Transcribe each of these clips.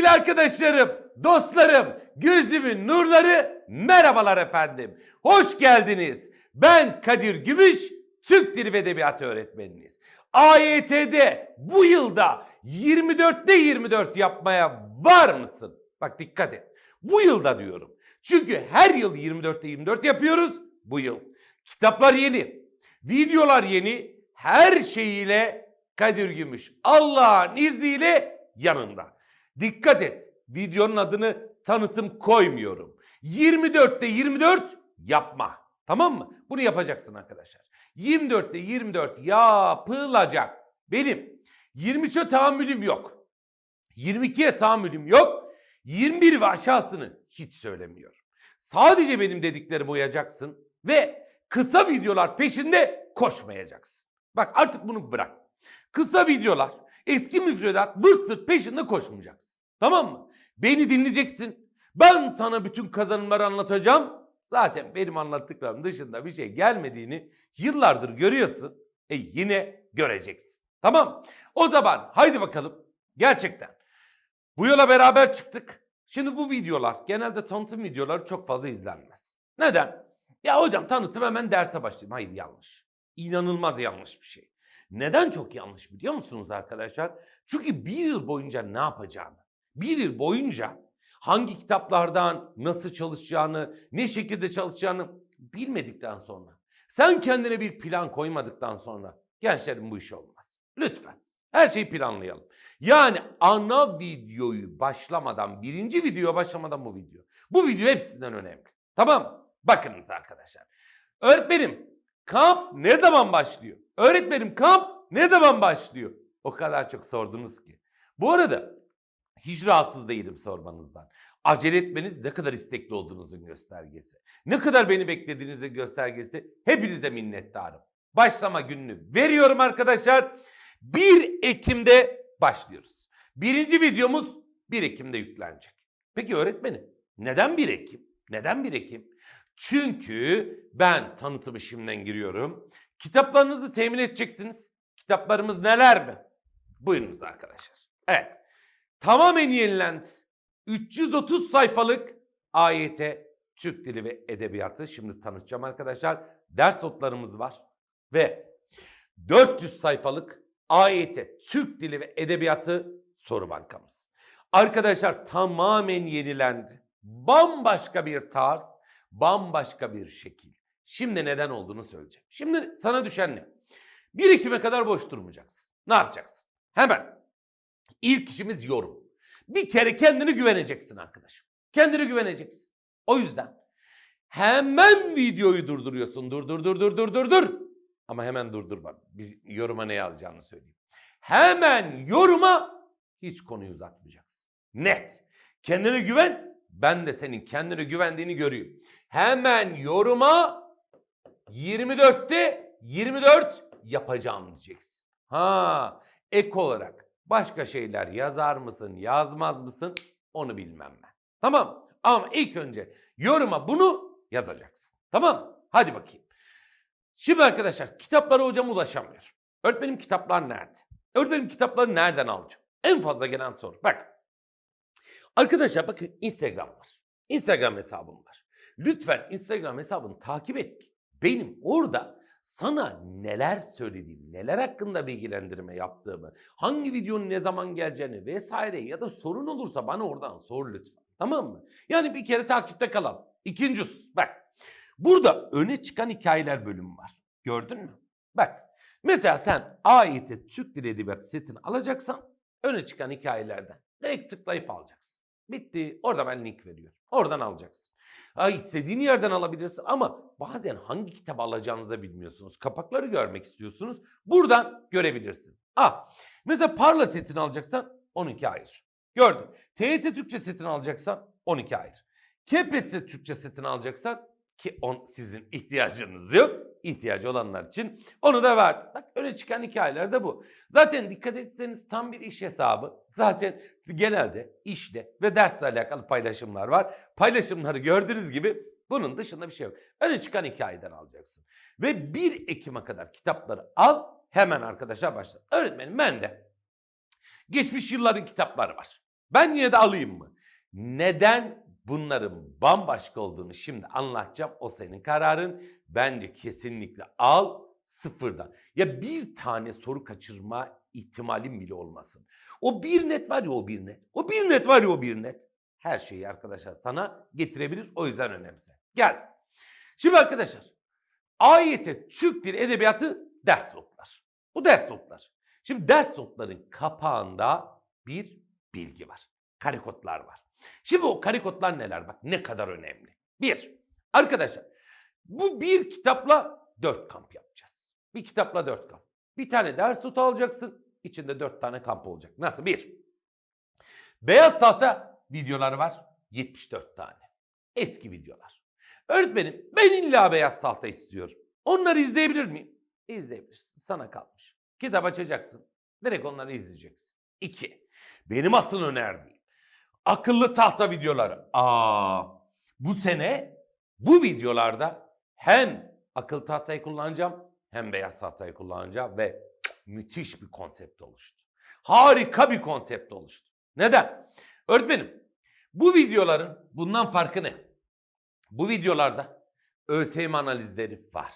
Sevgili arkadaşlarım, dostlarım, gözümün nurları, merhabalar efendim. Hoş geldiniz. Ben Kadir Gümüş, Türk Dili ve Edebiyatı öğretmeniniz. AYT'de bu yılda 24'te 24 yapmaya var mısın? Bak dikkat et. Bu yılda diyorum. Çünkü her yıl 24'te 24 yapıyoruz bu yıl. Kitaplar yeni, videolar yeni, her şeyiyle Kadir Gümüş Allah'ın izniyle yanında. Dikkat et. Videonun adını tanıtım koymuyorum. 24'te 24 yapma. Tamam mı? Bunu yapacaksın arkadaşlar. 24'te 24 yapılacak. Benim 23'e tahammülüm yok. 22'ye tahammülüm yok. 21 ve aşağısını hiç söylemiyorum. Sadece benim dediklerime uyacaksın ve kısa videolar peşinde koşmayacaksın. Bak artık bunu bırak. Kısa videolar, eski müfredat, sırt peşinde koşmayacaksın. Tamam mı? Beni dinleyeceksin. Ben sana bütün kazanımları anlatacağım. Zaten benim anlattıklarım dışında bir şey gelmediğini yıllardır görüyorsun. E yine göreceksin. Tamam. O zaman haydi bakalım. Gerçekten. Bu yola beraber çıktık. Şimdi bu videolar genelde tanıtım videoları çok fazla izlenmez. Neden? Ya hocam tanıtım hemen derse başlayayım. Hayır yanlış. İnanılmaz yanlış bir şey. Neden çok yanlış biliyor musunuz arkadaşlar? Çünkü bir yıl boyunca ne yapacağını, bir yıl boyunca hangi kitaplardan nasıl çalışacağını, ne şekilde çalışacağını bilmedikten sonra, sen kendine bir plan koymadıktan sonra gençlerin bu iş olmaz. Lütfen her şeyi planlayalım. Yani ana videoyu başlamadan, birinci video başlamadan bu video. Bu video hepsinden önemli. Tamam Bakınız arkadaşlar. Öğretmenim kamp ne zaman başlıyor? Öğretmenim kamp ne zaman başlıyor? O kadar çok sordunuz ki. Bu arada hiç rahatsız değilim sormanızdan. Acele etmeniz ne kadar istekli olduğunuzun göstergesi. Ne kadar beni beklediğinizin göstergesi. Hepinize minnettarım. Başlama gününü veriyorum arkadaşlar. 1 Ekim'de başlıyoruz. Birinci videomuz 1 Ekim'de yüklenecek. Peki öğretmenim neden 1 Ekim? Neden 1 Ekim? Çünkü ben tanıtımı şimdiden giriyorum. Kitaplarınızı temin edeceksiniz. Kitaplarımız neler mi? Buyurunuz arkadaşlar. Evet. Tamamen yenilendi. 330 sayfalık AYT Türk Dili ve Edebiyatı şimdi tanıtacağım arkadaşlar. Ders notlarımız var ve 400 sayfalık AYT Türk Dili ve Edebiyatı soru bankamız. Arkadaşlar tamamen yenilendi. Bambaşka bir tarz, bambaşka bir şekil. Şimdi neden olduğunu söyleyeceğim. Şimdi sana düşen ne? 1 Ekim'e kadar boş durmayacaksın. Ne yapacaksın? Hemen. İlk işimiz yorum. Bir kere kendini güveneceksin arkadaşım. Kendine güveneceksin. O yüzden hemen videoyu durduruyorsun. Dur dur dur dur dur dur dur. Ama hemen durdurma. Biz yoruma ne yazacağını söyleyeyim. Hemen yoruma hiç konuyu uzatmayacaksın. Net. Kendine güven. Ben de senin kendine güvendiğini görüyorum. Hemen yoruma 24'te 24 yapacağım diyeceksin. Ha, ek olarak başka şeyler yazar mısın, yazmaz mısın onu bilmem ben. Tamam ama ilk önce yoruma bunu yazacaksın. Tamam Hadi bakayım. Şimdi arkadaşlar kitaplara hocam ulaşamıyor. Öğretmenim kitaplar nerede? Öğretmenim kitapları nereden alacağım? En fazla gelen soru. Bak. Arkadaşlar bakın Instagram var. Instagram hesabım var. Lütfen Instagram hesabını takip et. Benim orada sana neler söylediğim, neler hakkında bilgilendirme yaptığımı, hangi videonun ne zaman geleceğini vesaire ya da sorun olursa bana oradan sor lütfen. Tamam mı? Yani bir kere takipte kalalım. İkinci bak. Burada öne çıkan hikayeler bölümü var. Gördün mü? Bak. Mesela sen AYT Türk Dili Edebiyatı setini alacaksan öne çıkan hikayelerden direkt tıklayıp alacaksın. Bitti. Orada ben link veriyorum. Oradan alacaksın. Ha, istediğin yerden alabilirsin ama bazen hangi kitap alacağınızı da bilmiyorsunuz. Kapakları görmek istiyorsunuz. Buradan görebilirsin. Ah, mesela Parla setini alacaksan 12 ayır. Gördün. TYT Türkçe setini alacaksan 12 ayır. KPSS Türkçe setini alacaksan ki on, sizin ihtiyacınız yok. İhtiyacı olanlar için onu da verdim. Bak öne çıkan hikayeler de bu. Zaten dikkat etseniz tam bir iş hesabı. Zaten genelde işle ve dersle alakalı paylaşımlar var. Paylaşımları gördüğünüz gibi bunun dışında bir şey yok. Öne çıkan hikayeden alacaksın. Ve 1 Ekim'e kadar kitapları al hemen arkadaşlar başla. Öğretmenim ben de geçmiş yılların kitapları var. Ben yine de alayım mı? Neden bunların bambaşka olduğunu şimdi anlatacağım. O senin kararın. Bence kesinlikle al sıfırdan. Ya bir tane soru kaçırma ihtimalim bile olmasın. O bir net var ya o bir net. O bir net var ya o bir net. Her şeyi arkadaşlar sana getirebilir. O yüzden önemse. Gel. Şimdi arkadaşlar AYT Türk Dili Edebiyatı ders notlar. Bu ders notlar. Şimdi ders notların kapağında bir bilgi var. Karikotlar var. Şimdi o karikotlar neler bak ne kadar önemli. Bir, arkadaşlar bu bir kitapla dört kamp yapacağız. Bir kitapla dört kamp. Bir tane ders notu alacaksın. İçinde dört tane kamp olacak. Nasıl? Bir, beyaz tahta videoları var. 74 tane. Eski videolar. Öğretmenim ben illa beyaz tahta istiyorum. Onları izleyebilir miyim? İzleyebilirsin. Sana kalmış. Kitap açacaksın. Direkt onları izleyeceksin. İki. Benim asıl önerdiğim. Akıllı tahta videoları. Aa, bu sene bu videolarda hem akıllı tahtayı kullanacağım hem beyaz tahtayı kullanacağım ve müthiş bir konsept oluştu. Harika bir konsept oluştu. Neden? Öğretmenim bu videoların bundan farkı ne? Bu videolarda ÖSYM analizleri var.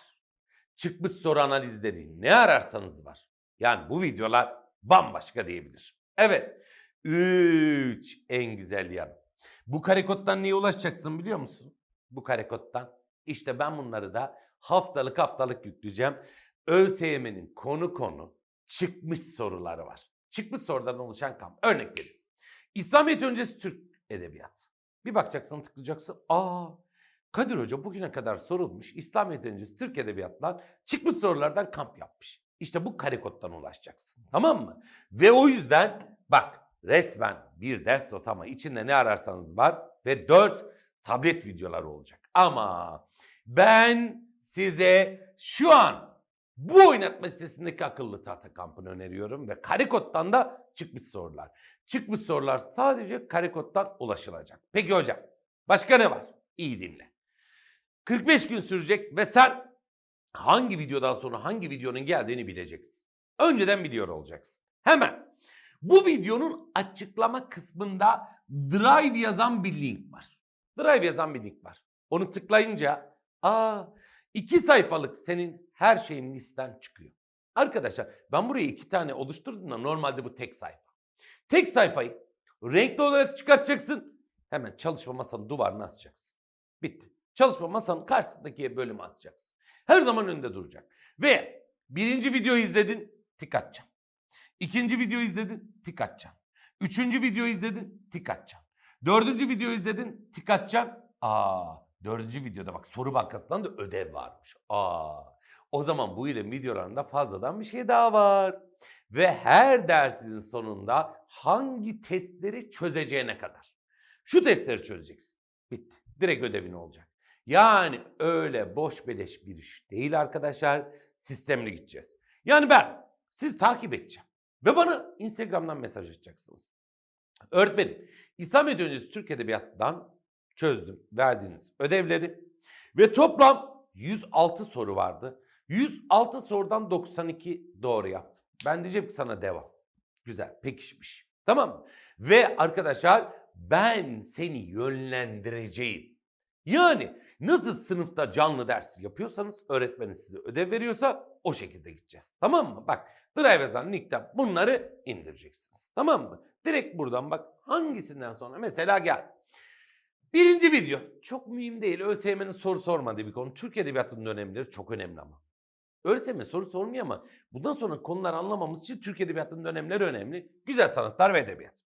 Çıkmış soru analizleri ne ararsanız var. Yani bu videolar bambaşka diyebilir. Evet. 3 en güzel yanı. Bu karekottan niye ulaşacaksın biliyor musun? Bu karekottan. İşte ben bunları da haftalık haftalık yükleyeceğim. ÖSYM'nin konu konu çıkmış soruları var. Çıkmış sorulardan oluşan kamp. Örnek vereyim. İslamiyet öncesi Türk edebiyatı. Bir bakacaksın tıklayacaksın. Aa Kadir Hoca bugüne kadar sorulmuş İslamiyet öncesi Türk edebiyatlar çıkmış sorulardan kamp yapmış. İşte bu karekottan ulaşacaksın. Tamam mı? Ve o yüzden bak resmen bir ders not ama içinde ne ararsanız var ve dört tablet videoları olacak. Ama ben size şu an bu oynatma sitesindeki akıllı tahta kampını öneriyorum ve karekottan da çıkmış sorular. Çıkmış sorular sadece karekottan ulaşılacak. Peki hocam başka ne var? İyi dinle. 45 gün sürecek ve sen hangi videodan sonra hangi videonun geldiğini bileceksin. Önceden biliyor olacaksın. Hemen bu videonun açıklama kısmında Drive yazan bir link var. Drive yazan bir link var. Onu tıklayınca aa iki sayfalık senin her şeyin listen çıkıyor. Arkadaşlar ben buraya iki tane oluşturdum da normalde bu tek sayfa. Tek sayfayı renkli olarak çıkartacaksın. Hemen çalışma masanın duvarına asacaksın. Bitti. Çalışma masanın karşısındaki bölümü asacaksın. Her zaman önünde duracak. Ve birinci videoyu izledin, tik atacaksın. İkinci videoyu izledin, tik atacaksın. Üçüncü videoyu izledin, tik atacaksın. Dördüncü videoyu izledin, tik atacaksın. Aa, dördüncü videoda bak soru bankasından da ödev varmış. Aa, o zaman bu yılın videolarında fazladan bir şey daha var. Ve her dersin sonunda hangi testleri çözeceğine kadar. Şu testleri çözeceksin. Bitti. Direkt ödevin olacak. Yani öyle boş beleş bir iş değil arkadaşlar. Sistemli gideceğiz. Yani ben siz takip edeceğim. Ve bana Instagram'dan mesaj atacaksınız. Öğretmenim, İslamiyet öncesi Türk Edebiyatı'ndan çözdüm verdiğiniz ödevleri. Ve toplam 106 soru vardı. 106 sorudan 92 doğru yaptım. Ben diyeceğim ki sana devam. Güzel, pekişmiş. Tamam mı? Ve arkadaşlar ben seni yönlendireceğim. Yani nasıl sınıfta canlı dersi yapıyorsanız öğretmeniniz size ödev veriyorsa o şekilde gideceğiz. Tamam mı? Bak Drive yazan linkten bunları indireceksiniz. Tamam mı? Direkt buradan bak hangisinden sonra mesela gel. Birinci video çok mühim değil. ÖSYM'nin soru sormadığı bir konu. Türk Edebiyatı'nın önemleri çok önemli ama. ÖSYM soru sormuyor ama bundan sonra konuları anlamamız için Türk Edebiyatı'nın önemleri önemli. Güzel sanatlar ve edebiyat.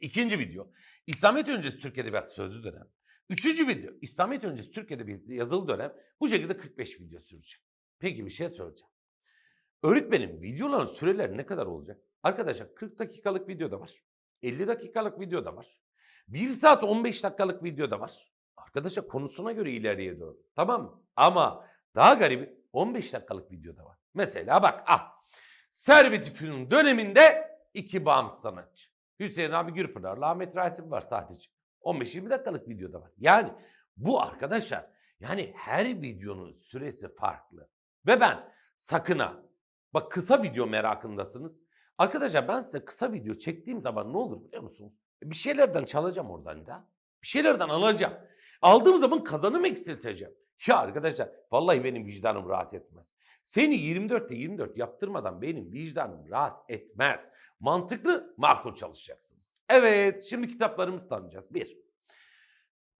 İkinci video İslamiyet öncesi Türk Edebiyatı sözlü dönem. Üçüncü video İslamiyet öncesi Türk Edebiyatı yazılı dönem. Bu şekilde 45 video sürecek. Peki bir şey söyleyeceğim. Öğretmenim videoların süreleri ne kadar olacak? Arkadaşlar 40 dakikalık video da var. 50 dakikalık video da var. 1 saat 15 dakikalık video da var. Arkadaşlar konusuna göre ileriye doğru. Tamam mı? Ama daha garibi 15 dakikalık video da var. Mesela bak ah. Servet Fünun döneminde iki bağımsız sanatçı. Hüseyin abi Gürpınar'la Ahmet Rasim var sadece. 15-20 dakikalık videoda var. Yani bu arkadaşlar yani her videonun süresi farklı. Ve ben sakın ha bak kısa video merakındasınız. Arkadaşlar ben size kısa video çektiğim zaman ne olur biliyor musunuz? Bir şeylerden çalacağım oradan da. Bir şeylerden alacağım. Aldığım zaman kazanım eksilteceğim. Ya arkadaşlar vallahi benim vicdanım rahat etmez. Seni 24'te 24 yaptırmadan benim vicdanım rahat etmez. Mantıklı, makul çalışacaksınız. Evet, şimdi kitaplarımızı tanıyacağız. Bir,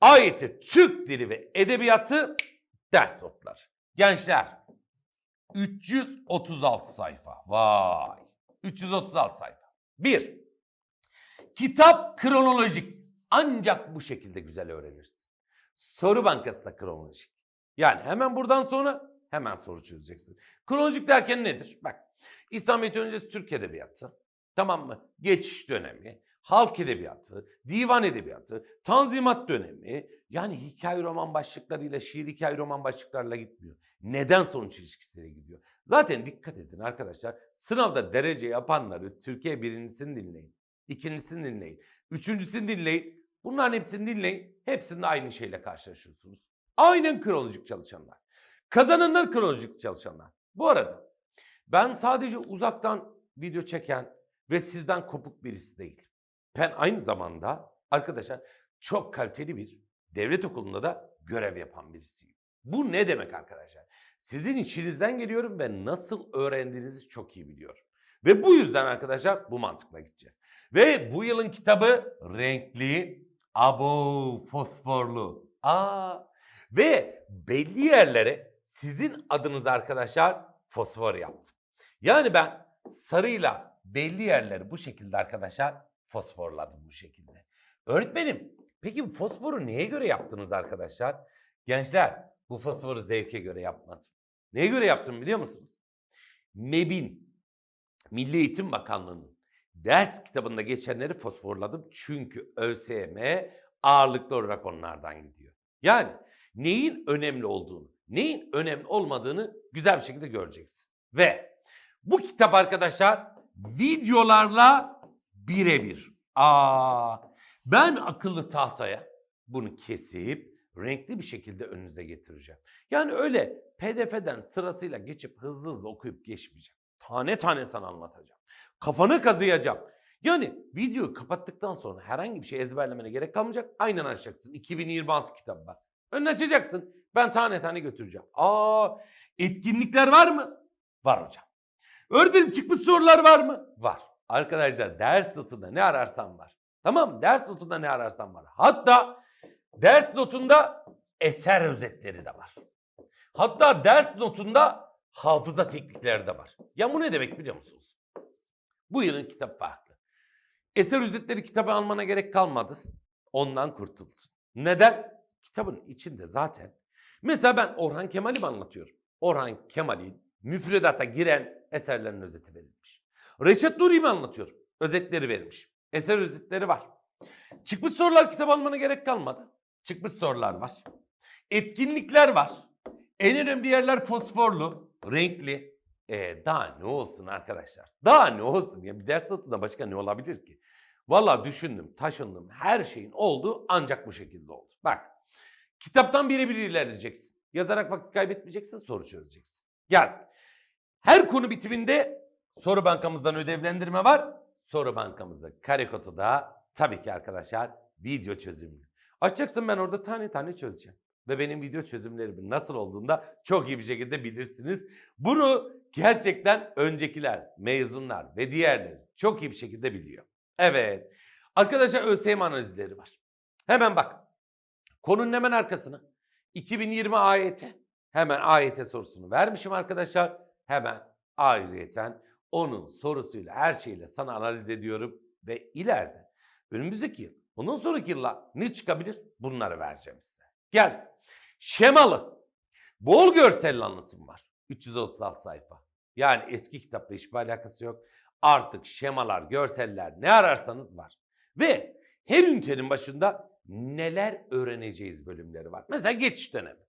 ayeti, Türk dili ve edebiyatı ders notları. Gençler, 336 sayfa. Vay, 336 sayfa. Bir, kitap kronolojik. Ancak bu şekilde güzel öğrenirsin. Soru bankası da kronolojik. Yani hemen buradan sonra hemen soru çözeceksin. Kronolojik derken nedir? Bak İslamiyet öncesi Türk Edebiyatı. Tamam mı? Geçiş dönemi, halk edebiyatı, divan edebiyatı, tanzimat dönemi. Yani hikaye roman başlıklarıyla şiir hikaye roman başlıklarla gitmiyor. Neden sonuç ilişkisiyle gidiyor? Zaten dikkat edin arkadaşlar. Sınavda derece yapanları Türkiye birincisini dinleyin. ikincisini dinleyin. Üçüncüsünü dinleyin. Bunların hepsini dinleyin. Hepsinde aynı şeyle karşılaşıyorsunuz. Aynen kronolojik çalışanlar. Kazananlar kronolojik çalışanlar. Bu arada ben sadece uzaktan video çeken ve sizden kopuk birisi değil. Ben aynı zamanda arkadaşlar çok kaliteli bir devlet okulunda da görev yapan birisiyim. Bu ne demek arkadaşlar? Sizin içinizden geliyorum ve nasıl öğrendiğinizi çok iyi biliyorum. Ve bu yüzden arkadaşlar bu mantıkla gideceğiz. Ve bu yılın kitabı renkli, abo, fosforlu. Aa, ve belli yerlere sizin adınız arkadaşlar fosfor yaptım. Yani ben sarıyla belli yerleri bu şekilde arkadaşlar fosforladım bu şekilde. Öğretmenim peki fosforu neye göre yaptınız arkadaşlar? Gençler bu fosforu zevke göre yapmadım. Neye göre yaptım biliyor musunuz? MEB'in Milli Eğitim Bakanlığı'nın ders kitabında geçenleri fosforladım. Çünkü ÖSYM ağırlıklı olarak onlardan gidiyor. Yani neyin önemli olduğunu, neyin önemli olmadığını güzel bir şekilde göreceksin. Ve bu kitap arkadaşlar videolarla birebir. Aa, ben akıllı tahtaya bunu kesip renkli bir şekilde önünüze getireceğim. Yani öyle pdf'den sırasıyla geçip hızlı hızlı okuyup geçmeyeceğim. Tane tane sana anlatacağım. Kafanı kazıyacağım. Yani videoyu kapattıktan sonra herhangi bir şey ezberlemene gerek kalmayacak. Aynen açacaksın. 2026 kitabı bak. Önünü açacaksın. Ben tane tane götüreceğim. Aa, etkinlikler var mı? Var hocam. Öğretmenim çıkmış sorular var mı? Var. Arkadaşlar ders notunda ne ararsan var. Tamam mı? Ders notunda ne ararsan var. Hatta ders notunda eser özetleri de var. Hatta ders notunda hafıza teknikleri de var. Ya bu ne demek biliyor musunuz? Bu yılın kitap farklı. Eser özetleri kitabı almana gerek kalmadı. Ondan kurtuldun. Neden? Kitabın içinde zaten. Mesela ben Orhan Kemal'i anlatıyorum? Orhan Kemal'in müfredata giren eserlerin özeti verilmiş. Reşat Nuri'yi mi anlatıyorum? Özetleri verilmiş. Eser özetleri var. Çıkmış sorular kitabı almana gerek kalmadı. Çıkmış sorular var. Etkinlikler var. En önemli yerler fosforlu, renkli. E, daha ne olsun arkadaşlar? Daha ne olsun ya? Bir ders notunda başka ne olabilir ki? Valla düşündüm, taşındım. Her şeyin olduğu ancak bu şekilde oldu. Bak, kitaptan birebir ilerleyeceksin. Yazarak vakit kaybetmeyeceksin, soru çözeceksin. Geldik. Her konu bitiminde soru bankamızdan ödevlendirme var. Soru bankamızı karekotu da tabii ki arkadaşlar video çözümlü. Açacaksın ben orada tane tane çözeceğim. Ve benim video çözümlerimin nasıl olduğunda çok iyi bir şekilde bilirsiniz. Bunu gerçekten öncekiler, mezunlar ve diğerleri çok iyi bir şekilde biliyor. Evet. Arkadaşlar ÖSYM analizleri var. Hemen bak. Konunun hemen arkasına. 2020 AYT. Hemen AYT sorusunu vermişim arkadaşlar. Hemen ayrıyeten onun sorusuyla her şeyle sana analiz ediyorum. Ve ileride önümüzdeki yıl, ondan sonraki yılla ne çıkabilir? Bunları vereceğim size. Gel. Şemalı. Bol görsel anlatım var. 336 sayfa. Yani eski kitapla hiçbir alakası yok. Artık şemalar, görseller ne ararsanız var. Ve her ünitenin başında neler öğreneceğiz bölümleri var. Mesela geçiş dönemi.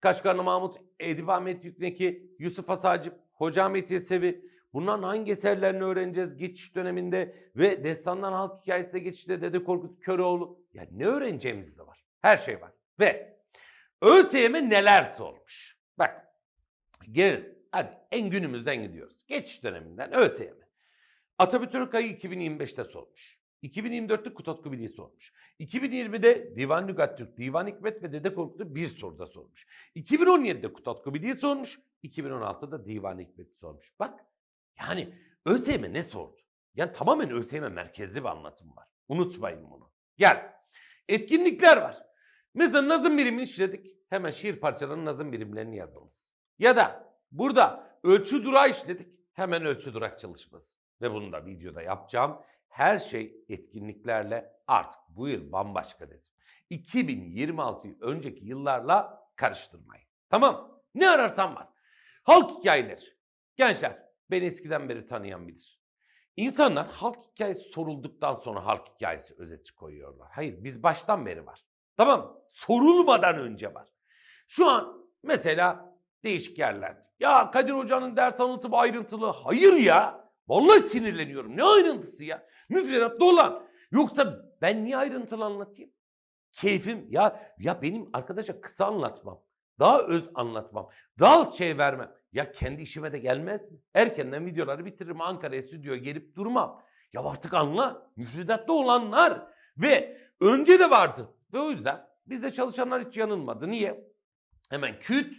Kaşgarlı Mahmut, Edip Ahmet Yükneki, Yusuf Asacip, Hoca Ahmet Yesevi. Bunların hangi eserlerini öğreneceğiz geçiş döneminde ve Destandan Halk Hikayesi'ne geçişte Dede Korkut Köroğlu. Ya ne öğreneceğimiz de var. Her şey var. Ve ÖSYM neler sormuş? Bak gelin hadi en günümüzden gidiyoruz. Geçiş döneminden ÖSYM. Atabey Türkay'ı 2025'te sormuş. 2024'te Kutatku Bilgi sormuş. 2020'de Divan Lügat Türk, Divan Hikmet ve Dede Korkut'u bir soruda sormuş. 2017'de Kutatku Bilgi sormuş. 2016'da Divan Hikmet sormuş. Bak yani ÖSYM ne sordu? Yani tamamen ÖSYM merkezli bir anlatım var. Unutmayın bunu. Gel. Etkinlikler var. Mesela nazım birimini işledik. Hemen şiir parçalarının nazım birimlerini yazınız. Ya da burada ölçü durağı işledik. Hemen ölçü durak çalışması. Ve bunu da videoda yapacağım. Her şey etkinliklerle artık bu yıl bambaşka dedim. 2026'yı önceki yıllarla karıştırmayın. Tamam. Ne ararsan var. Halk hikayeleri. Gençler beni eskiden beri tanıyan bilir. İnsanlar halk hikayesi sorulduktan sonra halk hikayesi özeti koyuyorlar. Hayır biz baştan beri var. Tamam sorulmadan önce var. Şu an mesela değişik yerlerde. Ya Kadir Hoca'nın ders anlatımı ayrıntılı. Hayır ya. Vallahi sinirleniyorum. Ne ayrıntısı ya? Müfredatta olan. Yoksa ben niye ayrıntılı anlatayım? Keyfim ya ya benim arkadaşa kısa anlatmam. Daha öz anlatmam. Daha az şey vermem. Ya kendi işime de gelmez mi? Erkenden videoları bitiririm Ankara'ya stüdyoya gelip durmam. Ya artık anla. Müfredatta olanlar. Ve önce de vardı. Ve o yüzden bizde çalışanlar hiç yanılmadı. Niye? Hemen küt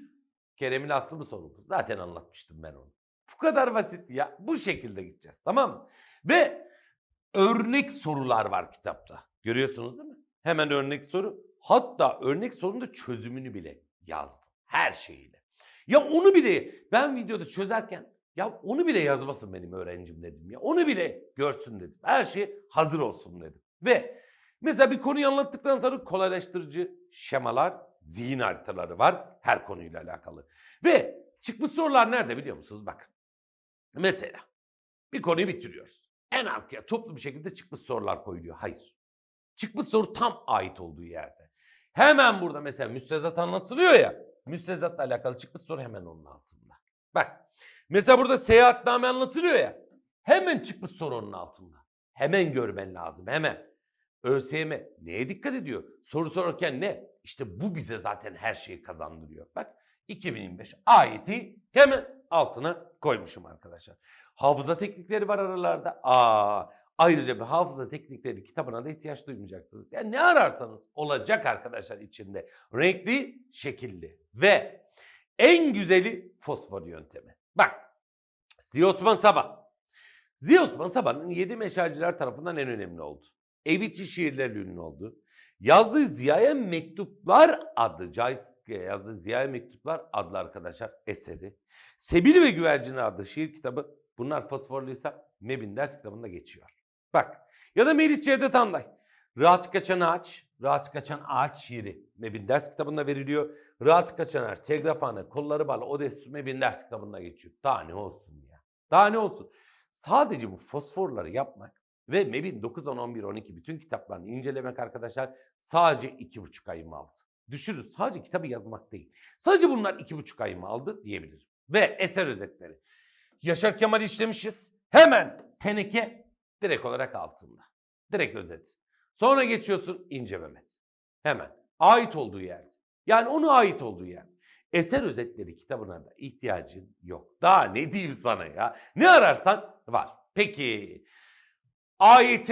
Kerem'in aslı mı soruldu? Zaten anlatmıştım ben onu. Bu kadar basit ya. Bu şekilde gideceğiz tamam mı? Ve örnek sorular var kitapta. Görüyorsunuz değil mi? Hemen örnek soru. Hatta örnek sorunun da çözümünü bile yazdım. Her şeyiyle. Ya onu bile ben videoda çözerken ya onu bile yazmasın benim öğrencim dedim ya. Onu bile görsün dedim. Her şey hazır olsun dedim. Ve mesela bir konuyu anlattıktan sonra kolaylaştırıcı şemalar, zihin haritaları var her konuyla alakalı. Ve çıkmış sorular nerede biliyor musunuz? Bak. Mesela bir konuyu bitiriyoruz. En arkaya toplu bir şekilde çıkmış sorular koyuluyor. Hayır. Çıkmış soru tam ait olduğu yerde. Hemen burada mesela müstezat anlatılıyor ya. Müstezatla alakalı çıkmış soru hemen onun altında. Bak. Mesela burada seyahatname anlatılıyor ya. Hemen çıkmış soru onun altında. Hemen görmen lazım hemen. ÖSYM neye dikkat ediyor? Soru sorarken ne? İşte bu bize zaten her şeyi kazandırıyor. Bak 2025 ayeti hemen altına koymuşum arkadaşlar. Hafıza teknikleri var aralarda. Aa, ayrıca bir hafıza teknikleri kitabına da ihtiyaç duymayacaksınız. Yani ne ararsanız olacak arkadaşlar içinde. Renkli, şekilli ve en güzeli fosfor yöntemi. Bak Ziya Osman Sabah. Ziya Osman Sabah'ın yedi meşalciler tarafından en önemli oldu. Ev içi şiirlerle ünlü oldu. Yazdığı Ziya'ya Mektuplar adlı, Cayska'ya yazdığı Ziya'ya Mektuplar adlı arkadaşlar eseri. Sebil ve Güvercin adlı şiir kitabı bunlar fosforluysa Mebin ders kitabında geçiyor. Bak ya da Meriç Cevdet Anday. Rahat Kaçan Ağaç, Rahat Kaçan Ağaç şiiri Mebin ders kitabında veriliyor. Rahat Kaçan Ağaç, Telgrafhane, Kolları Bağlı, Odessu Mebin ders kitabında geçiyor. Daha ne olsun ya. Daha ne olsun. Sadece bu fosforları yapmak ve MEB'in 9, 10, 11, 12 bütün kitaplarını incelemek arkadaşlar sadece 2,5 ayımı aldı. Düşünün sadece kitabı yazmak değil. Sadece bunlar 2,5 ayımı aldı diyebilirim. Ve eser özetleri. Yaşar Kemal işlemişiz. Hemen teneke direkt olarak altında. Direkt özet. Sonra geçiyorsun İnce Mehmet. Hemen. Ait olduğu yerde. Yani onu ait olduğu yer. Eser özetleri kitabına da ihtiyacın yok. Daha ne diyeyim sana ya? Ne ararsan var. Peki AYT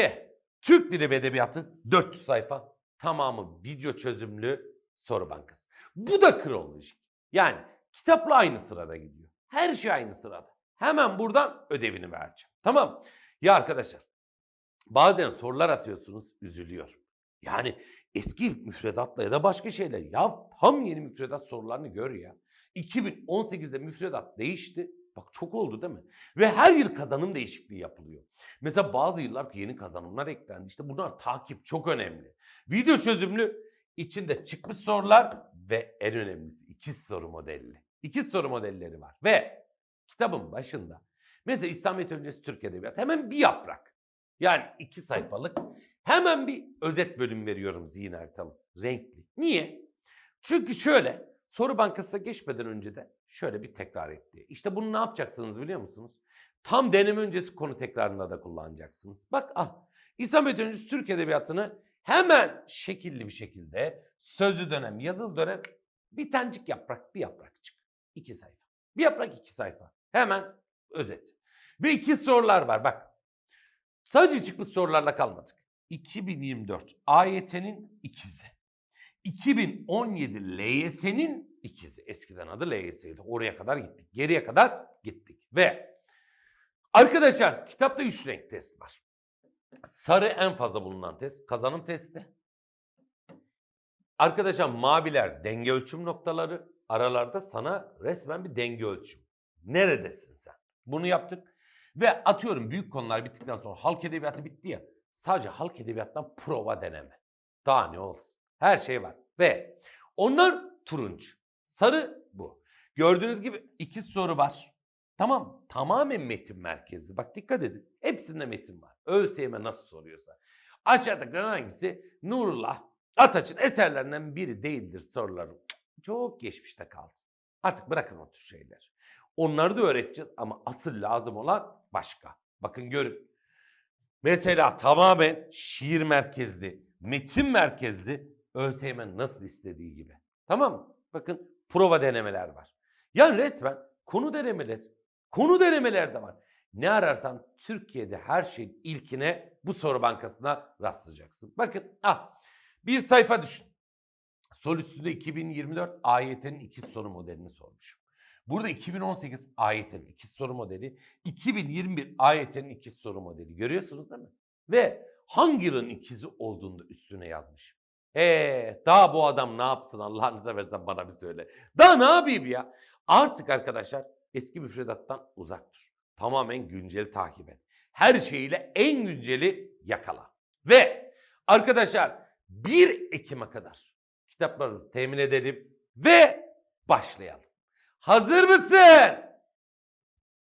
Türk Dili ve Edebiyatı 400 sayfa tamamı video çözümlü soru bankası. Bu da kronolojik. Yani kitapla aynı sırada gidiyor. Her şey aynı sırada. Hemen buradan ödevini vereceğim. Tamam. Ya arkadaşlar bazen sorular atıyorsunuz üzülüyor. Yani eski müfredatla ya da başka şeyler. Ya tam yeni müfredat sorularını gör ya. 2018'de müfredat değişti. Bak çok oldu değil mi? Ve her yıl kazanım değişikliği yapılıyor. Mesela bazı yıllar yeni kazanımlar eklendi. İşte bunlar takip çok önemli. Video çözümlü içinde çıkmış sorular ve en önemlisi ikiz soru modelli. İkiz soru modelleri var. Ve kitabın başında mesela İslamiyet öncesi Türk Edebiyatı hemen bir yaprak. Yani iki sayfalık hemen bir özet bölüm veriyorum zihin haritalı. Renkli. Niye? Çünkü şöyle soru bankasına geçmeden önce de şöyle bir tekrar etti. İşte bunu ne yapacaksınız biliyor musunuz? Tam deneme öncesi konu tekrarında da kullanacaksınız. Bak al. İslamiyet öncesi Türk Edebiyatı'nı hemen şekilli bir şekilde sözlü dönem, yazılı dönem bir tanecik yaprak, bir yaprakçık. iki sayfa. Bir yaprak iki sayfa. Hemen özet. Ve iki sorular var bak. Sadece çıkmış sorularla kalmadık. 2024 AYT'nin ikizi. 2017 LYS'nin ikizi. Eskiden adı LYS'ydi. Oraya kadar gittik. Geriye kadar gittik. Ve arkadaşlar kitapta üç renk test var. Sarı en fazla bulunan test. Kazanım testi. Arkadaşlar maviler denge ölçüm noktaları. Aralarda sana resmen bir denge ölçüm. Neredesin sen? Bunu yaptık. Ve atıyorum büyük konular bittikten sonra halk edebiyatı bitti ya. Sadece halk edebiyattan prova deneme. Daha ne olsun. Her şey var. Ve onlar turuncu. Sarı bu. Gördüğünüz gibi iki soru var. Tamam. Tamamen metin merkezli. Bak dikkat edin. Hepsinde metin var. ÖSYM nasıl soruyorsa. Aşağıdakilerin hangisi Nurullah Ataç'ın eserlerinden biri değildir soruları. Çok geçmişte kaldı. Artık bırakın o tür şeyler. Onları da öğreteceğiz ama asıl lazım olan başka. Bakın görün. Mesela tamamen şiir merkezli, metin merkezli ÖSYM nasıl istediği gibi. Tamam mı? Bakın prova denemeler var. Yani resmen konu denemeler. Konu denemeler de var. Ne ararsan Türkiye'de her şeyin ilkine bu soru bankasına rastlayacaksın. Bakın ah bir sayfa düşün. Sol üstünde 2024 AYT'nin ikiz soru modelini sormuşum. Burada 2018 AYT'nin ikiz soru modeli, 2021 AYT'nin ikiz soru modeli. Görüyorsunuz değil mi? Ve hangi yılın ikizi olduğunu da üstüne yazmış. Ee, daha bu adam ne yapsın Allah'ını seversen bana bir söyle. Daha ne yapayım ya? Artık arkadaşlar eski müfredattan uzak dur. Tamamen günceli takip et. Her şeyiyle en günceli yakala. Ve arkadaşlar 1 Ekim'e kadar kitaplarımızı temin edelim ve başlayalım. Hazır mısın?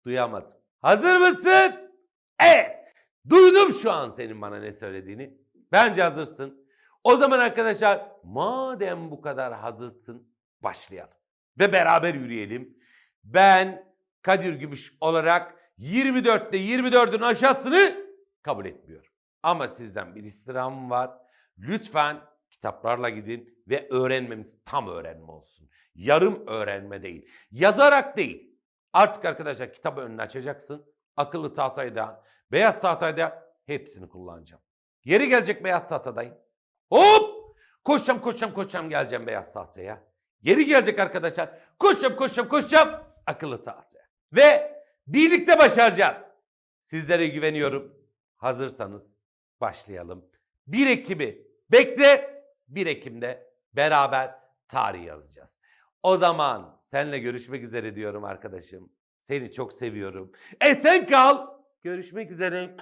Duyamadım. Hazır mısın? Evet. Duydum şu an senin bana ne söylediğini. Bence hazırsın. O zaman arkadaşlar madem bu kadar hazırsın başlayalım. Ve beraber yürüyelim. Ben Kadir Gümüş olarak 24'te 24'ün aşağısını kabul etmiyorum. Ama sizden bir istirhamım var. Lütfen kitaplarla gidin ve öğrenmemiz tam öğrenme olsun. Yarım öğrenme değil. Yazarak değil. Artık arkadaşlar kitabı önüne açacaksın. Akıllı tahtayı da, beyaz tahtayı da hepsini kullanacağım. Yeri gelecek beyaz tahtadayım. Hop! Koşacağım, koşacağım, koşacağım geleceğim beyaz tahtaya. Geri gelecek arkadaşlar. Koşacağım, koşacağım, koşacağım akıllı tahtaya. Ve birlikte başaracağız. Sizlere güveniyorum. Hazırsanız başlayalım. 1 Ekim'i bekle. 1 Ekim'de beraber tarih yazacağız. O zaman seninle görüşmek üzere diyorum arkadaşım. Seni çok seviyorum. Esen kal. Görüşmek üzere.